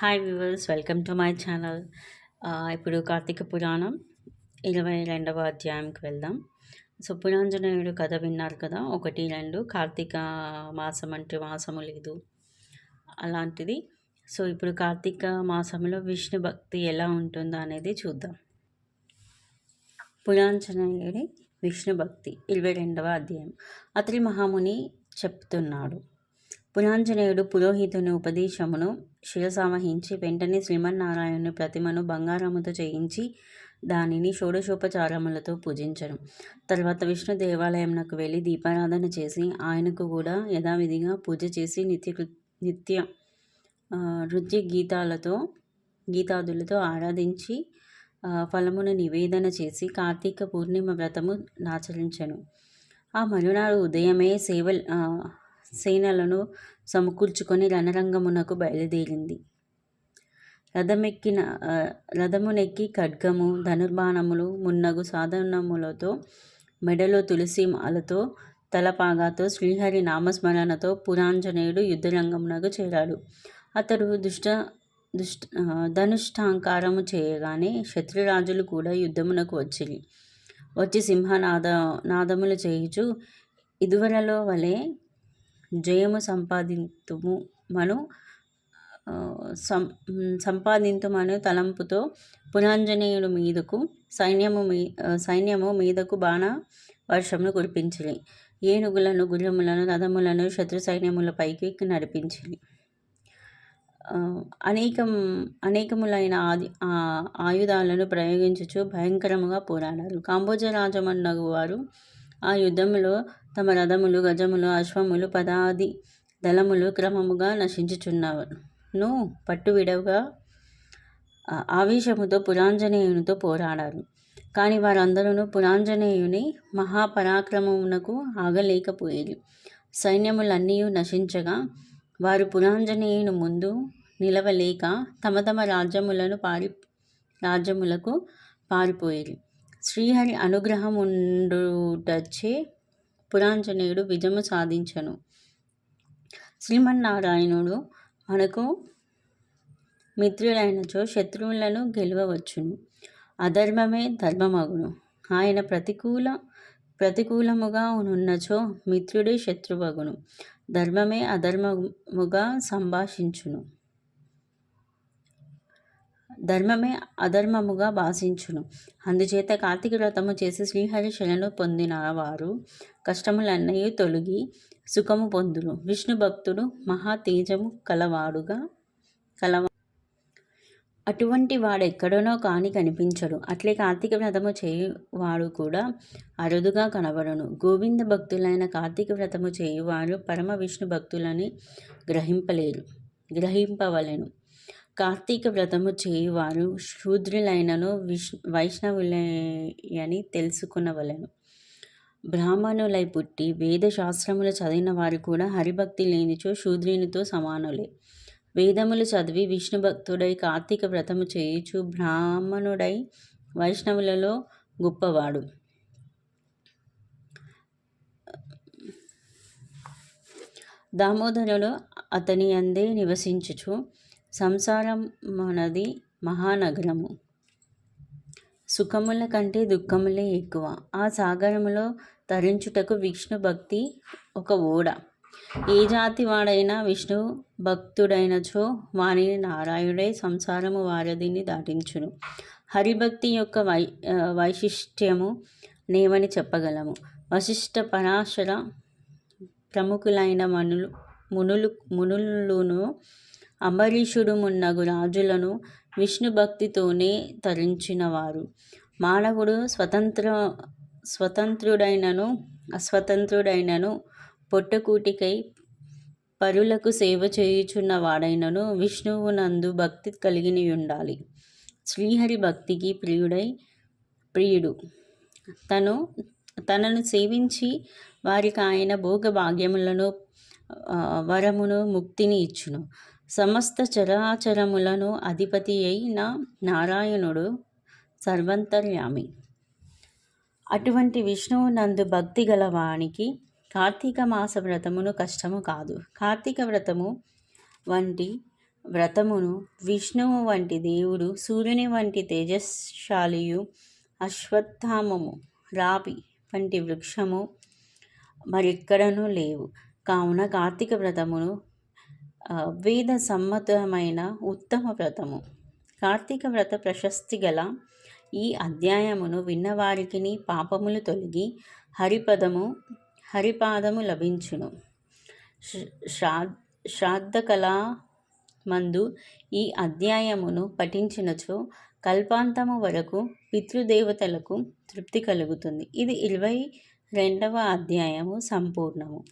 Hi viewers welcome to my channel ఇప్పుడు కార్తీక పురాణం ఇరవై రెండవ అధ్యాయంకి వెళ్దాం. సో పురాంజనేయుడు కథ విన్నారు కదా ఒకటి రెండు కార్తీక మాసం అంటే మాసము లేదు అలాంటిది. సో ఇప్పుడు కార్తీక మాసంలో విష్ణు భక్తి ఎలా ఉంటుందో అనేది చూద్దాం. పురాంజనేయుడి విష్ణు భక్తి ఇరవై రెండవ అధ్యాయం. అతడి మహాముని చెప్తున్నాడు పురాంజనేయుడు పురోహితుని ఉపదేశమును శిరసావహించి వెంటనే శ్రీమన్నారాయణుని ప్రతిమను బంగారముతో చేయించి దానిని షోడశోపచారములతో పూజించను. తర్వాత విష్ణు దేవాలయంకు వెళ్ళి దీపారాధన చేసి ఆయనకు కూడా యథావిధిగా పూజ చేసి నిత్య నిత్య నృత్య గీతాలతో గీతాదులతో ఆరాధించి ఫలమును నివేదన చేసి కార్తీక పూర్ణిమ వ్రతము ఆచరించను. ఆ మరునాడు ఉదయమే సేవ సేనలను సమకూర్చుకొని రణరంగమునకు బయలుదేరింది. రథమెక్కిన రథమునెక్కి ఖడ్గము ధనుర్బాణములు మున్నగు సాధనములతో మెడలో తులసి మాలతో తలపాగాతో శ్రీహరి నామస్మరణతో పురాంజనేయుడు యుద్ధరంగమునకు చేరాడు. అతడు దుష్ట దుష్ట ధనుష్టాంకారము చేయగానే శత్రురాజులు కూడా యుద్ధమునకు వచ్చిరి వచ్చి సింహనాద నాదములు చేయుచు ఇదివరలో వలె జయము సంపాదింతుము మను సం సంపాదింతుమను తలంపుతో పునాంజనేయుడు మీదకు సైన్యము మీ సైన్యము మీదకు బాణ వర్షమును కురిపించిరి. ఏనుగులను గుర్రములను రథములను శత్రు సైన్యములపైకి నడిపించిరి. అనేకం అనేకములైన ఆది ఆయుధాలను ప్రయోగించుచు భయంకరముగా పోరాడారు. కాంబోజ రాజమన్నగు వారు ఆ యుద్ధంలో తమ రథములు గజములు అశ్వములు పదాది దళములు క్రమముగా నశించుచున్నను. పట్టు విడవగా ఆవేశముతో పురాంజనేయునితో పోరాడారు. కానీ వారందరూ పురాంజనేయుని మహాపరాక్రమమునకు ఆగలేకపోయేది. సైన్యములన్నీ నశించగా వారు పురాంజనేయుని ముందు నిలవలేక తమ తమ రాజ్యములను పారి రాజ్యములకు పారిపోయేది. శ్రీహరి అనుగ్రహం ఉండుటచ్చే పురాంజనేయుడు విజయము సాధించను. శ్రీమన్నారాయణుడు మనకు మిత్రుడైనచో శత్రువులను గెలవవచ్చును. అధర్మమే ధర్మమగును. ఆయన ప్రతికూల ప్రతికూలముగా ఉన్నచో మిత్రుడే శత్రువగును. ధర్మమే అధర్మముగా సంభాషించును. ధర్మమే అధర్మముగా భాషించును. అందుచేత కార్తీక వ్రతము చేసి శ్రీహరి శరణు పొందిన వారు కష్టములన్నీ తొలగి సుఖము పొందును. విష్ణు భక్తుడు మహా తేజము కలవాడుగా కలవా అటువంటి వాడు ఎక్కడనో కాని కనిపించడు. అట్లే కార్తీక వ్రతము చేయువాడు కూడా అరుదుగా కనబడను. గోవింద భక్తులైన కార్తీక వ్రతము చేయువారు పరమ విష్ణు భక్తులని గ్రహింపలేరు గ్రహింపవలెను. కార్తీక వ్రతము చేయువారు శూద్రులైనను విష్ వైష్ణవులని తెలుసుకునవలను. బ్రాహ్మణులై పుట్టి వేద శాస్త్రములు చదివిన వారు కూడా హరిభక్తి లేనిచో శూద్రునితో సమానులే. వేదములు చదివి విష్ణు భక్తుడై కార్తీక వ్రతము చేయుచు బ్రాహ్మణుడై వైష్ణవులలో గొప్పవాడు. దామోదరుడు అతని అందే నివసించుచు సంసారం మనది మహానగరము. సుఖముల కంటే దుఃఖములే ఎక్కువ. ఆ సాగరములో తరించుటకు విష్ణు భక్తి ఒక ఓడ. ఏ జాతి వాడైనా విష్ణు భక్తుడైనచో వాణిని నారాయణుడే సంసారము వారధిని దాటించును. హరిభక్తి యొక్క వై వైశిష్ట్యము నేమని చెప్పగలము. వశిష్ట పరాశర ప్రముఖులైన మనులు మునులు మునులును అంబరీషుడు మున్నగు రాజులను విష్ణు భక్తితోనే తరించినవారు. మానవుడు స్వతంత్ర స్వతంత్రుడైనను అస్వతంత్రుడైనను పొట్టకూటికై పరులకు సేవ చేయుచున్న వాడైనను విష్ణువునందు భక్తి కలిగి ఉండాలి శ్రీహరి భక్తికి ప్రియుడై ప్రియుడు. తను తనను సేవించి వారికి ఆయన భోగ భాగ్యములను వరమును ముక్తిని ఇచ్చును. సమస్త చరాచరములను అధిపతి అయిన నారాయణుడు సర్వంతర్యామి. అటువంటి విష్ణువు నందు భక్తి గల వానికి కార్తీక మాస వ్రతమును కష్టము కాదు. కార్తీక వ్రతము వంటి వ్రతమును విష్ణువు వంటి దేవుడు సూర్యుని వంటి తేజశాలియు అశ్వత్థామము రావి వంటి వృక్షము మరెక్కడనూ లేవు. కావున కార్తీక వ్రతమును వేద సమ్మతమైన ఉత్తమ వ్రతము. కార్తీక వ్రత ప్రశస్తి గల ఈ అధ్యాయమును విన్నవారికి పాపములు తొలగి హరిపదము హరిపాదము లభించును. శ్రా శ్రాద్ధకళా మందు ఈ అధ్యాయమును పఠించినచో కల్పాంతము వరకు పితృదేవతలకు తృప్తి కలుగుతుంది. ఇది ఇరవై రెండవ అధ్యాయము సంపూర్ణము.